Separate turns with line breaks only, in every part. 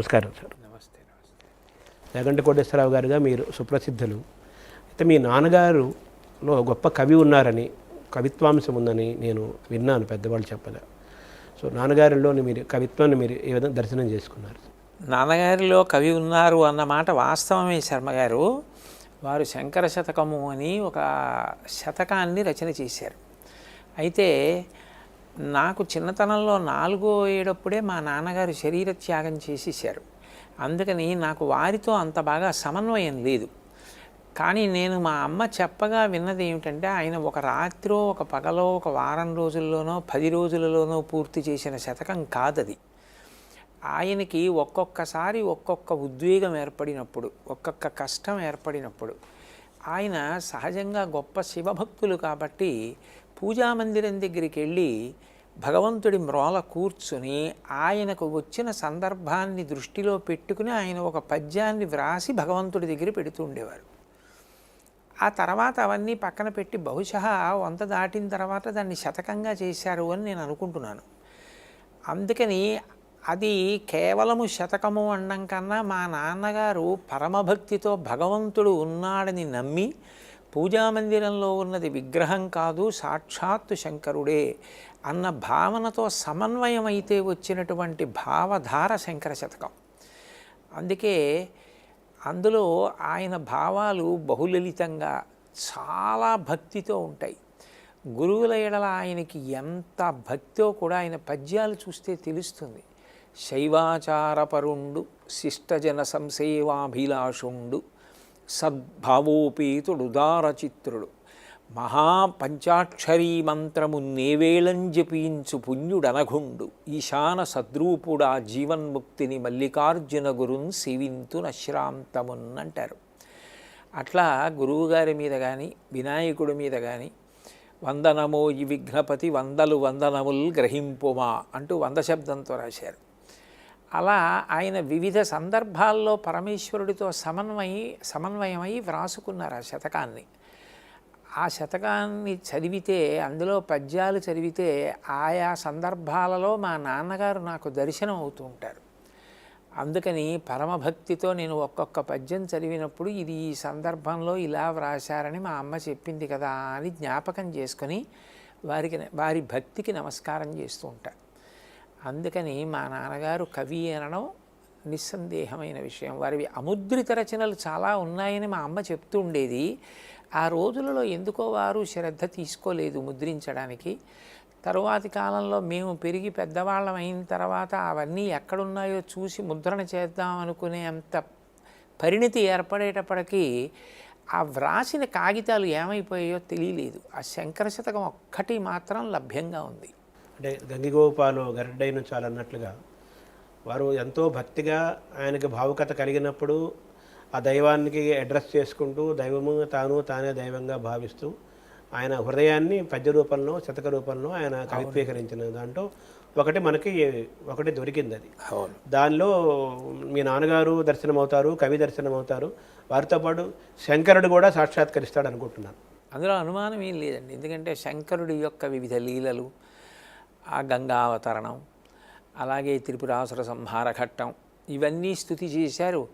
నమస్కారం సార్.
నమస్తే నమస్తే
జగంటి కోటేశ్వరరావు గారుగా మీరు సుప్రసిద్ధులు. అయితే మీ నాన్నగారులో గొప్ప కవి ఉన్నారని కవిత్వాంశం ఉందని నేను విన్నాను పెద్దవాళ్ళు చెప్పగా సో నాన్నగారిలోని మీరు కవిత్వాన్ని మీరు ఏ విధంగా దర్శనం చేసుకున్నారు?
నాన్నగారిలో కవి ఉన్నారు అన్న మాట వాస్తవమే శర్మగారు వారు శంకర శతకము అని ఒక శతకాన్ని రచన చేశారు. అయితే నాకు చిన్నతనంలో నాలుగో ఏడప్పుడే మా నాన్నగారు శరీర త్యాగం చేసేసారు అందుకని నాకు వారితో అంత బాగా సమన్వయం లేదు. కానీ నేను మా అమ్మ చెప్పగా విన్నది ఏమిటంటే ఆయన ఒక రాత్రో ఒక పగలో ఒక వారం రోజుల్లోనో పది రోజులలోనో పూర్తి చేసిన శతకం కాదది. ఆయనకి ఒక్కొక్కసారి ఒక్కొక్క ఉద్వేగం ఏర్పడినప్పుడు ఒక్కొక్క కష్టం ఏర్పడినప్పుడు ఆయన సహజంగా గొప్ప శివభక్తులు కాబట్టి పూజామందిరం దగ్గరికి వెళ్ళి భగవంతుడి మ్రోల కూర్చుని ఆయనకు వచ్చిన సందర్భాన్ని దృష్టిలో పెట్టుకుని ఆయన ఒక పద్యాన్ని వ్రాసి భగవంతుడి దగ్గర పెడుతూ ఉండేవారు. ఆ తర్వాత అవన్నీ పక్కన పెట్టి బహుశా వంత దాటిన తర్వాత దాన్ని శతకంగా చేశారు అని నేను అనుకుంటున్నాను. అందుకని అది కేవలము శతకము అనడం కన్నా మా నాన్నగారు పరమభక్తితో భగవంతుడు ఉన్నాడని నమ్మి పూజామందిరంలో ఉన్నది విగ్రహం కాదు సాక్షాత్తు శంకరుడే అన్న భావనతో సమన్వయం అయితే వచ్చినటువంటి భావధార శంకర శతకం. అందుకే అందులో ఆయన భావాలు బహులలితంగా చాలా భక్తితో ఉంటాయి. గురువుల ఎడల ఆయనకి ఎంత భక్తో కూడా ఆయన పద్యాలు చూస్తే తెలుస్తుంది. శైవాచారపరుండు శిష్టజన సంసేవాభిలాషుండు సద్భావోపేతుడు ఉదారచిత్రుడు మహాపంచాక్షరీ మంత్రము నేవేళం జపించు పుణ్యుడనఘుండు. ఈశాన సద్రూపుడా జీవన్ముక్తిని మల్లికార్జున గురున్ సేవింతు నశ్రాంతమున్నంటారు. అట్లా గురువుగారి మీద కానీ వినాయకుడి మీద కానీ వందనమో ఈ విఘ్నపతి వందలు వందనముల్ గ్రహింపుమా అంటూ వంద శబ్దంతో రాశారు. అలా ఆయన వివిధ సందర్భాల్లో పరమేశ్వరుడితో సమన్వయి సమన్వయమై వ్రాసుకున్నారు ఆ శతకాన్ని. ఆ శతకాన్ని చదివితే అందులో పద్యాలు చదివితే ఆయా సందర్భాలలో మా నాన్నగారు నాకు దర్శనం అవుతూ ఉంటారు. అందుకని పరమభక్తితో నేను ఒక్కొక్క పద్యం చదివినప్పుడు ఇది ఈ సందర్భంలో ఇలా వ్రాశారని మా అమ్మ చెప్పింది కదా అని జ్ఞాపకం చేసుకొని వారికి వారి భక్తికి నమస్కారం చేస్తూ ఉంటాను అందుకని మా నాన్నగారు కవి అనడం నిస్సందేహమైన విషయం. వారివి అముద్రిత రచనలు చాలా ఉన్నాయని మా అమ్మ చెప్తూ ఉండేది ఆ రోజులలో ఎందుకో వారు శ్రద్ధ తీసుకోలేదు ముద్రించడానికి. తరువాతి కాలంలో మేము పెరిగి పెద్దవాళ్ళం అయిన తర్వాత అవన్నీ ఎక్కడున్నాయో చూసి ముద్రణ చేద్దాం అనుకునే అంత పరిణితి ఏర్పడేటప్పటికీ ఆ వ్రాసిన కాగితాలు ఏమైపోయాయో తెలియలేదు. ఆ శంకర శతకం ఒక్కటి మాత్రం లభ్యంగా ఉంది.
అంటే గంగిగోపాలు గరడ్డైన చాలు అన్నట్లుగా వారు ఎంతో భక్తిగా ఆయనకి భావుకత కలిగినప్పుడు ఆ దైవానికి అడ్రస్ చేసుకుంటూ దైవము తాను తానే దైవంగా భావిస్తూ ఆయన హృదయాన్ని పద్య రూపంలో శతక రూపంలో ఆయన కవిత్వీకరించిన దాంట్లో ఒకటి మనకి ఒకటి దొరికింది అది. దానిలో మీ నాన్నగారు దర్శనం అవుతారు కవి దర్శనం అవుతారు వారితో పాటు శంకరుడు కూడా సాక్షాత్కరిస్తాడు అనుకుంటున్నాను
అందులో అనుమానం ఏం లేదండి. ఎందుకంటే శంకరుడి యొక్క వివిధ లీలలు ఆ గంగావతరణం అలాగే త్రిపురాసుర సంహార ఘట్టం ఇవన్నీ స్థుతి చేశారు.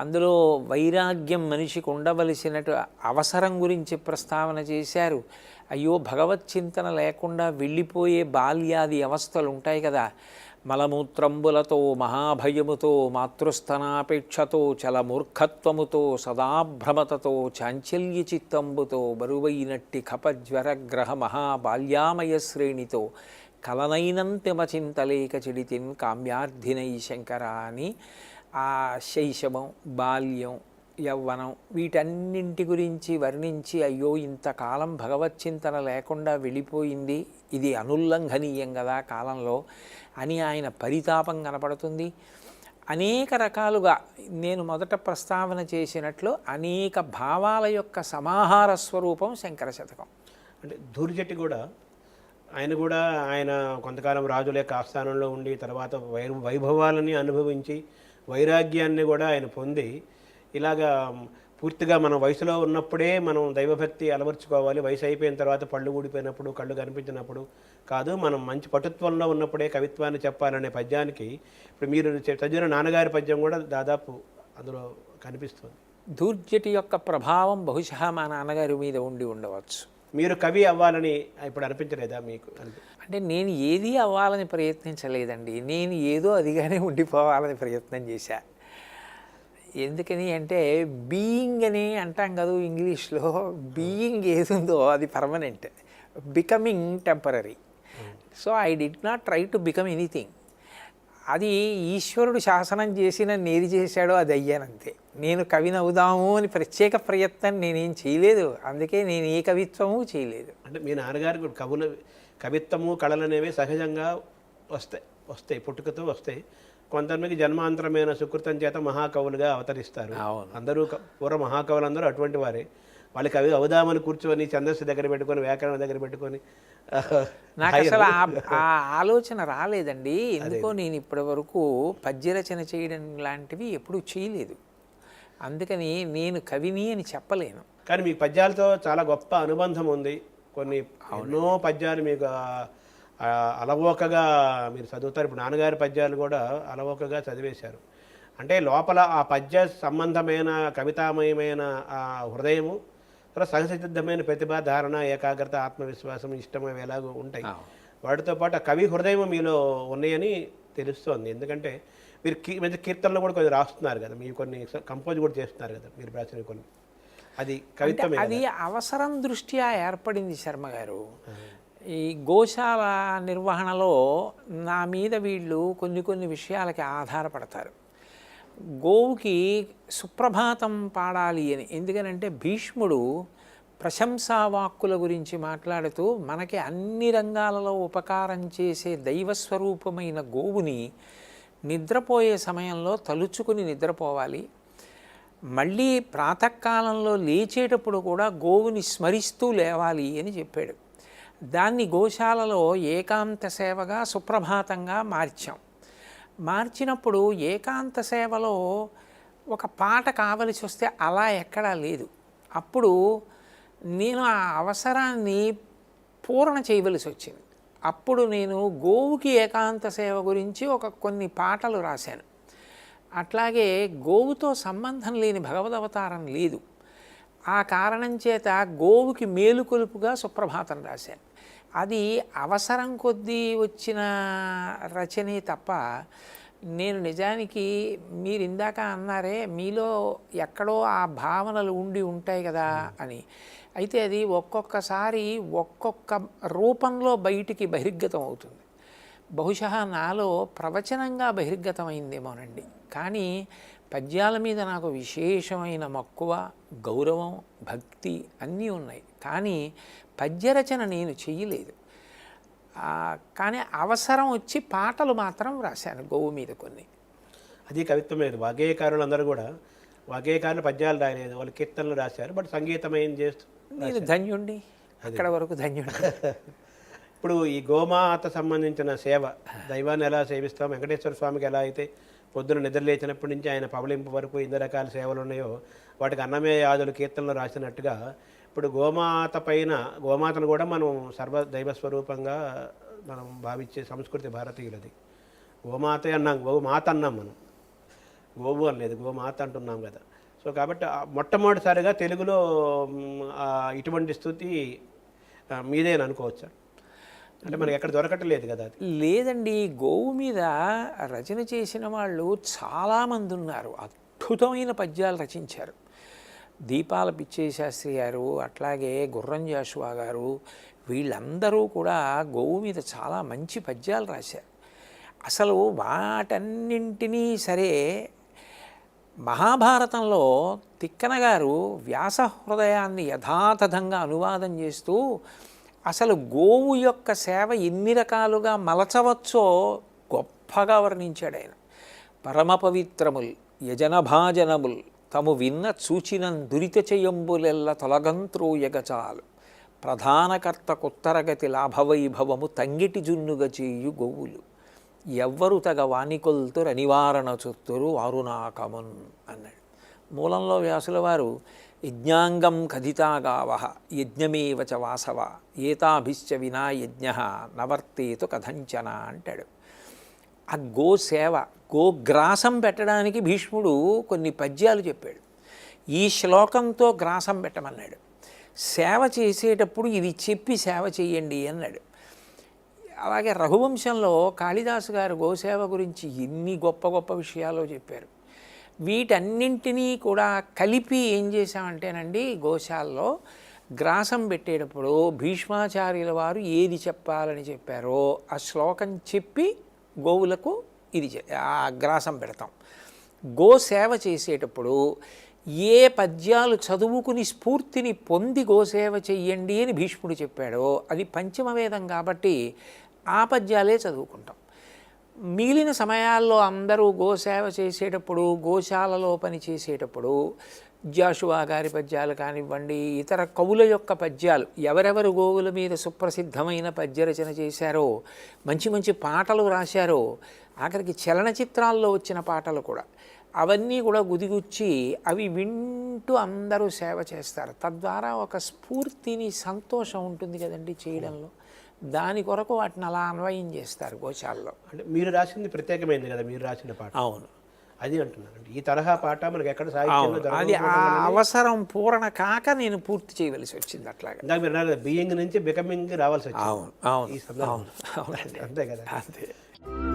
అందులో వైరాగ్యం మనిషికి ఉండవలసినటు అవసరం గురించి ప్రస్తావన చేశారు. అయ్యో భగవత్ చింతన లేకుండా వెళ్ళిపోయే బాల్యాది అవస్థలు ఉంటాయి కదా. మలమూత్రంబులతో మహాభయముతో మాతృస్థనాపేక్షతో చలమూర్ఖత్వముతో సదాభ్రమతతో చాంచల్య చిత్తంబుతో బరువైనట్టి కపజ్వరగ్రహ మహాబాల్యామయ శ్రేణితో కలనైనంతిమ చింతలేక చెడితిన్ కామ్యార్థినై శంకర అని ఆ శైశవం బాల్యం యవ్వనం వీటన్నింటి గురించి వర్ణించి అయ్యో ఇంతకాలం భగవచ్చింతన లేకుండా వెళ్ళిపోయింది. ఇది అనుల్లంఘనీయం కదా కాలంలో అని ఆయన పరితాపం కనపడుతుంది. అనేక రకాలుగా నేను మొదట ప్రస్తావన చేసినట్లు అనేక భావాల యొక్క సమాహార స్వరూపం శంకర శతకం.
అంటే ధూర్జటి కూడా ఆయన కూడా ఆయన కొంతకాలం రాజుల యొక్క ఆస్థానంలో ఉండి తర్వాత వై వైభవాలని అనుభవించి వైరాగ్యాన్ని కూడా ఆయన పొంది ఇలాగా పూర్తిగా మనం వయసులో ఉన్నప్పుడే మనం దైవభక్తి అలవర్చుకోవాలి. వయసు అయిపోయిన తర్వాత పళ్ళు ఊడిపోయినప్పుడు కళ్ళు కనిపించినప్పుడు కాదు మనం మంచి పటుత్వంలో ఉన్నప్పుడే కవిత్వాన్ని చెప్పాలనే పద్యానికి ఇప్పుడు మీరు చదివిన నాన్నగారి పద్యం కూడా దాదాపు అందులో కనిపిస్తుంది.
దూర్జటి యొక్క ప్రభావం బహుశా మా నాన్నగారి మీద ఉండి ఉండవచ్చు.
మీరు కవి అవ్వాలని ఇప్పుడు అనిపించలేదా మీకు?
అంటే నేను ఏది అవ్వాలని ప్రయత్నించలేదండి. నేను ఏదో అదిగానే ఉండిపోవాలని ప్రయత్నం చేశా. ఎందుకని అంటే బీయింగ్ అని అంటాం కదా ఇంగ్లీష్లో బీయింగ్ ఏది ఉందో అది permanent becoming temporary so I did not try to become anything అది ఈశ్వరుడు శాసనం చేసి నన్ను ఏది చేశాడో అది అయ్యానంతే. నేను కవిని అవుదాము అని ప్రత్యేక ప్రయత్నం నేనేం చేయలేదు. అందుకే నేను ఏ కవిత్వము చేయలేదు.
అంటే మీ నాన్నగారు కవులు కవిత్వము కళలు అనేవి సహజంగా వస్తాయి వస్తాయి పుట్టుకతో వస్తాయి. కొంతమందికి జన్మాంతరమైన సుకృతం చేత మహాకవులుగా అవతరిస్తారు. అందరూ పూర్వ మహాకవులందరూ అటువంటి వారే. వాళ్ళకి అవి అవుదామని కూర్చొని ఛందస్సు దగ్గర పెట్టుకొని వ్యాకరణ దగ్గర పెట్టుకొని
నాకు అసలు ఆ- ఆలోచన రాలేదండి. ఎందుకో నేను ఇప్పటి వరకు పద్యరచన చేయడం లాంటివి ఎప్పుడూ చేయలేదు. అందుకని నేను కవిని అని చెప్పలేను.
కానీ మీకు పద్యాలతో చాలా గొప్ప అనుబంధం ఉంది. కొన్ని ఎన్నో పద్యాలు మీకు అలవోకగా మీరు చదువుతారు. ఇప్పుడు నాన్నగారి పద్యాలు కూడా అలవోకగా చదివేశారు. అంటే లోపల ఆ పద్య సంబంధమైన కవితామయమైన ఆ హృదయము తర్వాత సహసిద్ధమైన ప్రతిభ ధారణ ఏకాగ్రత ఆత్మవిశ్వాసం ఇష్టం అవి ఎలాగో ఉంటాయి. వాటితో పాటు ఆ కవి హృదయం మీలో ఉన్నాయని తెలుస్తోంది. ఎందుకంటే మీరు కీ కీర్తనలు కూడా కొన్ని రాస్తున్నారు కదా మీరు కొన్ని కంపోజ్ కూడా చేస్తున్నారు కదా మీరు రాసిన కొన్ని. అది కవిత్వమే కదా.
అది అవసరం దృష్ట్యా ఏర్పడింది శర్మ గారు. ఈ గోశాల నిర్వహణలో నా మీద వీళ్ళు కొన్ని కొన్ని విషయాలకి ఆధారపడతారు. గోవుకి సుప్రభాతం పాడాలి అని. ఎందుకనంటే భీష్ముడు ప్రశంసా వాక్కుల గురించి మాట్లాడుతూ మనకి అన్ని రంగాలలో ఉపకారం చేసే దైవస్వరూపమైన గోవుని నిద్రపోయే సమయంలో తలుచుకుని నిద్రపోవాలి. మళ్ళీ ప్రాతకాలంలో లేచేటప్పుడు కూడా గోవుని స్మరిస్తూ లేవాలి అని చెప్పాడు. దాన్ని గోశాలలో ఏకాంత సేవగా సుప్రభాతంగా మార్చాం. మార్చినప్పుడు ఏకాంత సేవలో ఒక పాట కావలసి వస్తే అలా ఎక్కడా లేదు. అప్పుడు నేను ఆ అవసరాన్ని పూరణ చేయవలసి వచ్చింది. అప్పుడు నేను గోవుకి ఏకాంత సేవ గురించి ఒక కొన్ని పాటలు రాశాను. అట్లాగే గోవుతో సంబంధం లేని భగవదవతారం లేదు. ఆ కారణం చేత గోవుకి మేలుకొలుపుగా సుప్రభాతం రాశాను. అది అవసరం కొద్దీ వచ్చిన రచనే తప్ప నేను నిజానికి మీరు ఇందాక అన్నారే మీలో ఎక్కడో ఆ భావనలు ఉండి ఉంటాయి కదా అని. అయితే అది ఒక్కొక్కసారి ఒక్కొక్క రూపంలో బయటికి బహిర్గతం అవుతుంది. బహుశా నాలో ప్రవచనంగా బహిర్గతమైందేమోనండి. కానీ పద్యాల మీద నాకు విశేషమైన మక్కువ గౌరవం భక్తి అన్నీ ఉన్నాయి. కానీ పద్యరచన నేను చెయ్యలేదు. కానీ అవసరం వచ్చి పాటలు మాత్రం రాశాను గోవు మీద కొన్ని.
అది కవిత్వం లేదు వాగ్గేయకారులు అందరూ కూడా వాగ్గేయకారులు పద్యాలు రాయలేదు వాళ్ళు కీర్తనలు రాశారు బట్ సంగీతం ఏం చేస్తూ
నేను ధన్యుండి అక్కడ వరకు ధన్యుండి.
ఇప్పుడు ఈ గోమాత సంబంధించిన సేవ దైవాన్ని ఎలా సేవిస్తాం వెంకటేశ్వర స్వామికి ఎలా అయితే పొద్దున నిద్రలేచినప్పటి నుంచి ఆయన పవలింపు వరకు ఎన్ని రకాల సేవలు ఉన్నాయో వాటికి అన్నమే యాదులు కీర్తనలు రాసినట్టుగా ఇప్పుడు గోమాత పైన గోమాతను కూడా మనం సర్వ దైవ స్వరూపంగా మనం భావించే సంస్కృతి భారతీయులది. గోమాత అన్నాం గోమాత అన్నాం మనం. గోవు అనలేదు గోమాత అంటున్నాం కదా. సో కాబట్టి మొట్టమొదటిసారిగా తెలుగులో ఇటువంటి స్థుతి ఆ, అంటే మనకి ఎక్కడ దొరకట్లేదు కదా
లేదండి గోవు మీద రచన చేసిన వాళ్ళు చాలామంది ఉన్నారు. అద్భుతమైన పద్యాలు రచించారు. దీపాల పిచ్చయ్య శాస్త్రి గారు అట్లాగే గుర్రం జాషువా గారు వీళ్ళందరూ కూడా గోవు మీద చాలా మంచి పద్యాలు రాశారు. అసలు వాటన్నింటినీ సరే మహాభారతంలో తిక్కన గారు వ్యాస హృదయాన్ని యథాతథంగా అనువాదం చేస్తూ అసలు గోవు యొక్క సేవ ఎన్ని రకాలుగా మలచవచ్చో గొప్పగా వర్ణించాడు ఆయన. పరమ పవిత్రముల్ యజనభాజనముల్ తము విన్న చూచిన దురిత చెయ్యంబులెల్ల తొలగంత్రోయగచాలు ప్రధానకర్త కొత్తరగతి లాభవైభవము తంగిటి జున్నుగ చేయు గోవులు. ఎవ్వరు తగ వానికొల్తురు అనివారణ చొత్తురు వారు నాకమున్ అన్నాడు. మూలంలో వ్యాసుల వారు యజ్ఞాంగం కథితాగావ యజ్ఞమేవ చ వాసవ ఏతాభిశ్చ వినా యజ్ఞ నవర్తేతు కథంచన అంటాడు ఆ గో సేవ గోగ్రాసం పెట్టడానికి భీష్ముడు కొన్ని పద్యాలు చెప్పాడు. ఈ శ్లోకంతో గ్రాసం పెట్టమన్నాడు. సేవ చేసేటప్పుడు ఇది చెప్పి సేవ చేయండి అన్నాడు. అలాగే రఘువంశంలో కాళిదాసు గారు గోసేవ గురించి ఎన్ని గొప్ప గొప్ప విషయాలు చెప్పారు. వీటన్నింటినీ కూడా కలిపి ఏం చేశామంటేనండి గోశాల్లో గ్రాసం పెట్టేటప్పుడు భీష్మాచార్యుల వారు ఏది చెప్పాలని చెప్పారో ఆ శ్లోకం చెప్పి గోవులకు ఇది ఆ గ్రాసం పెడతాం. గో సేవ చేసేటప్పుడు ఏ పద్యాలు చదువుకుని స్ఫూర్తిని పొంది గోసేవ చెయ్యండి అని భీష్ముడు చెప్పాడో అది పంచమవేదం కాబట్టి ఆ పద్యాలే చదువుకుంటాం. మిగిలిన సమయాల్లో అందరూ గోసేవ చేసేటప్పుడు గోశాలలో పని చేసేటప్పుడు జాషువా గారి పద్యాలు కానివ్వండి ఇతర కవుల యొక్క పద్యాలు ఎవరెవరు గోవుల మీద సుప్రసిద్ధమైన పద్యరచన చేశారో మంచి మంచి పాటలు రాశారో ఆఖరికి చలనచిత్రాల్లో వచ్చిన పాటలు కూడా అవన్నీ కూడా గుదిగుచ్చి అవి వింటూ అందరూ సేవ చేస్తారు. తద్వారా ఒక స్ఫూర్తిని సంతోషం ఉంటుంది కదండి చేయడంలో. దాని కొరకు వాటిని అలా అన్వయం చేస్తారు గోశాలలో.
అంటే మీరు రాసింది ప్రత్యేకమైంది కదా మీరు రాసిన పాట
అవును.
అది అంటున్నాను ఈ తరహా పాట మనకి ఎక్కడ సాహిత్యంలో
అవును. అది ఆ అవసరం పూరణ కాక నేను పూర్తి చేయవలసి వచ్చింది అట్లాగా.
ఇందాక మీరు అన్నారు బియ్యింగ్ నుంచి బికమింగ్ రావాల్సి వచ్చింది.
అవును అవును
ఈ సందర్భం.
అవును అవునండి.
అంతే కదా.
అంతే.